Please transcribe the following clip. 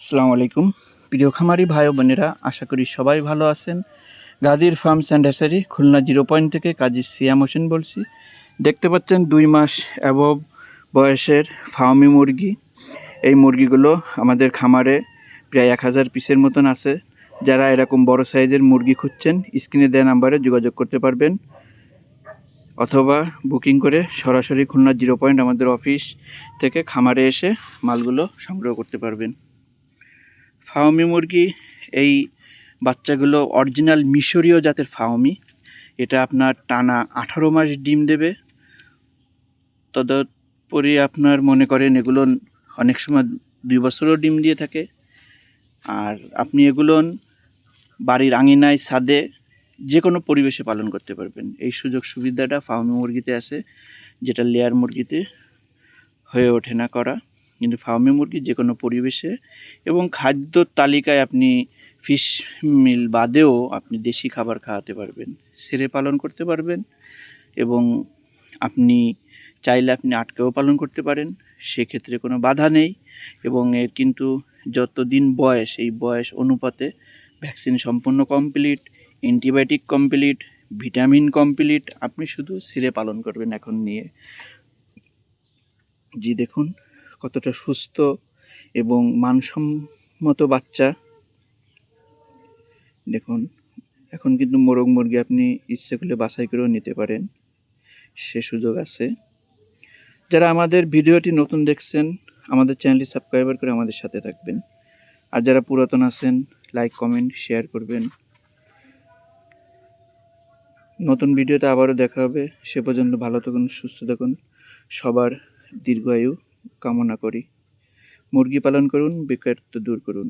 আসসালামু আলাইকুম। প্রিয় খামারি ভাই বোনেরা, আশা করি সবাই ভালো আছেন। Gadir farms and hatchery Khulna zero point থেকে কাজী সিয়াম হোসেন বলছি। দেখতে পাচ্ছেন দুই মাস অ্যাবভ বয়সের ফার্মি মুরগি। এই মুরগিগুলো আমাদের খামারে প্রায় এক হাজার পিসের মতন আছে। যারা এরকম বড় সাইজের মুরগি খুঁজছেন, স্ক্রিনে দেওয়া নাম্বারে যোগাযোগ করতে পারবেন। অথবা বুকিং করে সরাসরি খুলনা জিরো পয়েন্ট আমাদের অফিস থেকে খামারে এসে মালগুলো সংগ্রহ করতে পারবেন। ফাওমি মুরগি, এই বাচ্চাগুলো অরিজিনাল মিশরীয় জাতের ফাওমি। এটা আপনার টানা আঠারো মাস ডিম দেবে। তদুপরি আপনার মনে করেন এগুলো অনেক সময় দুই বছরও ডিম দিয়ে থাকে। আর আপনি এগুলো বাড়ির আঙিনায় ছাদে যে কোনো পরিবেশে পালন করতে পারবেন। এই সুযোগ সুবিধাটা ফার্মি মুরগিতে আছে, যেটা লেয়ার মুরগিতে হয়ে ওঠে না করা। কিন্তু ফার্মে মুরগি যে কোনো পরিবেশে এবং খাদ্য তালিকায় আপনি ফিশ মিল বাদেও আপনি দেশি খাবার খাওয়াতে পারবেন, সেরে পালন করতে পারবেন এবং আপনি চাইলে আপনি আটকেও পালন করতে পারেন, সেক্ষেত্রে কোনো বাধা নেই এবং এর কিন্তু যত দিন বয়স, এই বয়স অনুপাতে ভ্যাকসিন সম্পূর্ণ complete antibiotic complete vitamin complete আপনি শুধু সিরে পালন করবেন এখন নিয়ে। জি দেখুন। কতটা সুস্থ এবং মানসম্মত বাচ্চা। দেখুন, এখন কিন্তু মোরগ মুরগি আপনি ইচ্ছে করলে বাছাই করেও নিতে পারেন। সে সুযোগ আছে। যারা আমাদের ভিডিওটি নতুন দেখছেন, আমাদের চ্যানেলটি সাবস্ক্রাইবার করে আমাদের সাথে থাকবেন। আর যারা পুরাতন আছেন, লাইক, কমেন্ট, শেয়ার করবেন। নতুন ভিডিওতে আবারও দেখা হবে। সে পর্যন্ত ভালো থাকুন, সুস্থ থাকুন। সবার দীর্ঘায়ু। কামনা করি। মুরগি পালন করুন বেকারত্ব দূর করুন।